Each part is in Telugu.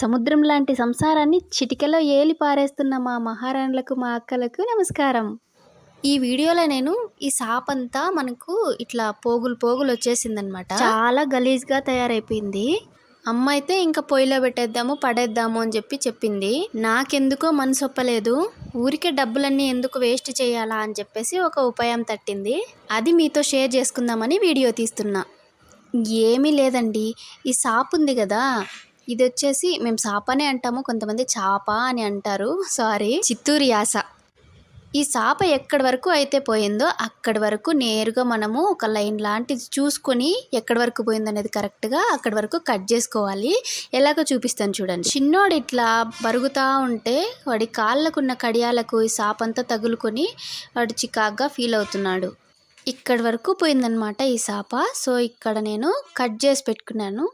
సముద్రం లాంటి సంసారాన్ని చిటికెలో ఏలి పారేస్తున్న మా మహారాణులకు మా అక్కలకు నమస్కారం. ఈ వీడియోలో నేను ఈ సాపంతా మనకు ఇట్లా పోగులు పోగులు వచ్చేసిందనమాట చాలా గలీజ్గా తయారైపోయింది. అమ్మ అయితే ఇంకా పొయ్యిలో పెట్టేద్దాము పడేద్దాము అని చెప్పి చెప్పింది. నాకెందుకో మనసు ఒప్పలేదు. ఊరికే డబ్బులన్నీ ఎందుకు వేస్ట్ చేయాలా అని చెప్పేసి ఒక ఉపాయం తట్టింది. అది మీతో షేర్ చేసుకుందామని వీడియో తీస్తున్నా. ఏమీ లేదండి. ఈ సాప్ ఉంది కదా. ఇది వచ్చేసి మేము సాపనే అంటాము కొంతమంది చాప అని అంటారు. సారీ చిత్తూరు యాస. ఈ సాప ఎక్కడి వరకు అయితే పోయిందో అక్కడి వరకు నేరుగా మనము ఒక లైన్ లాంటిది చూసుకొని ఎక్కడి వరకు పోయింది అనేది కరెక్ట్గా అక్కడి వరకు కట్ చేసుకోవాలి. ఎలాగో చూపిస్తాను చూడండి. చిన్నోడు ఇట్లా బరుగుతూ ఉంటే వాడి కాళ్ళకున్న కడియాలకు ఈ సాపంతా తగులుకొని వాడు చికాగ్గా ఫీల్ అవుతున్నాడు. ఇక్కడ వరకు పోయిందనమాట ఈ సాప. సో ఇక్కడ నేను కట్ చేసి పెట్టుకున్నాను.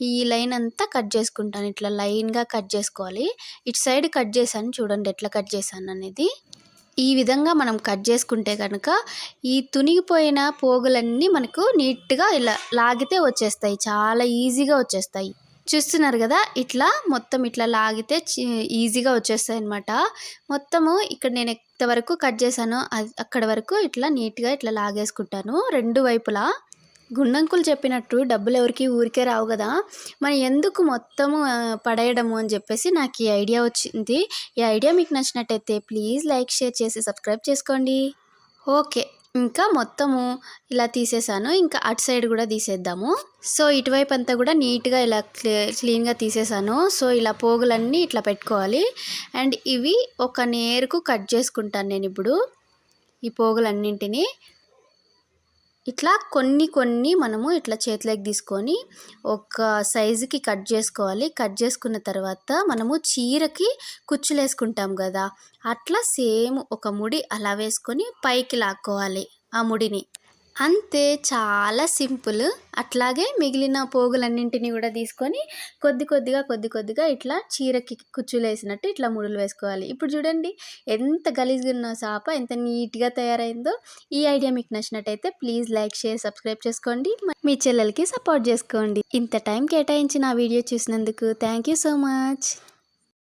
ఈ లైన్ అంతా కట్ చేసుకుంటాను. ఇట్లా లైన్గా కట్ చేసుకోవాలి. ఇటు సైడ్ కట్ చేశాను. చూడండి ఎట్లా కట్ చేశాను అనేది. ఈ విధంగా మనం కట్ చేసుకుంటే కనుక ఈ తునిగిపోయిన పోగులన్నీ మనకు నీట్గా ఇలా లాగితే వచ్చేస్తాయి. చాలా ఈజీగా వచ్చేస్తాయి. చూస్తున్నారు కదా ఇట్లా మొత్తం ఇట్లా లాగితే ఈజీగా వచ్చేస్తాయి అనమాట మొత్తము ఇక్కడ నేను ఎంతవరకు కట్ చేశానో అది అక్కడ వరకు ఇట్లా నీట్గా ఇట్లా లాగేసుకుంటాను. రెండు వైపులా. గుండంకులు చెప్పినట్టు డబ్బులు ఎవరికి ఊరికే రావు కదా. మరి ఎందుకు మొత్తము పడేయడము అని చెప్పేసి నాకు ఈ ఐడియా వచ్చింది. ఈ ఐడియా మీకు నచ్చినట్టయితే ప్లీజ్ లైక్ షేర్ చేసి సబ్స్క్రైబ్ చేసుకోండి. ఓకే. ఇంకా మొత్తము ఇలా తీసేసాను. ఇంకా అటు సైడ్ కూడా తీసేద్దాము. సో ఇటువైపు అంతా కూడా నీట్గా ఇలా క్లీన్గా తీసేసాను. సో ఇలా పోగులన్నీ ఇట్లా పెట్టుకోవాలి. అండ్ ఇవి ఒక నేరుకు కట్ చేసుకుంటాను నేను ఇప్పుడు ఈ పోగులన్నింటినీ. ఇట్లా కొన్ని కొన్ని మనము ఇట్లా చేతిలోకి తీసుకొని ఒక సైజుకి కట్ చేసుకోవాలి. కట్ చేసుకున్న తర్వాత మనము చీరకి కుచ్చులు వేసుకుంటాం కదా. అట్లా సేమ్ ఒక ముడి అలా వేసుకొని పైకి లాక్కోవాలి ఆ ముడిని. అంతే చాలా సింపుల్. అట్లాగే మిగిలిన పోగులన్నింటినీ కూడా తీసుకొని కొద్ది కొద్దిగా కొద్ది కొద్దిగా ఇట్లా చీరకి కుచ్చులు వేసినట్టు ఇట్లా ముడులు వేసుకోవాలి. ఇప్పుడు చూడండి ఎంత గలీజ్గా ఉన్న చేప ఎంత నీట్గా తయారైందో. ఈ ఐడియా మీకు నచ్చినట్టయితే ప్లీజ్ లైక్ షేర్ సబ్స్క్రైబ్ చేసుకోండి. మీ చెల్లెలకి సపోర్ట్ చేసుకోండి. ఇంత టైం కేటాయించి నా వీడియో చూసినందుకు థ్యాంక్ యూ సో మచ్.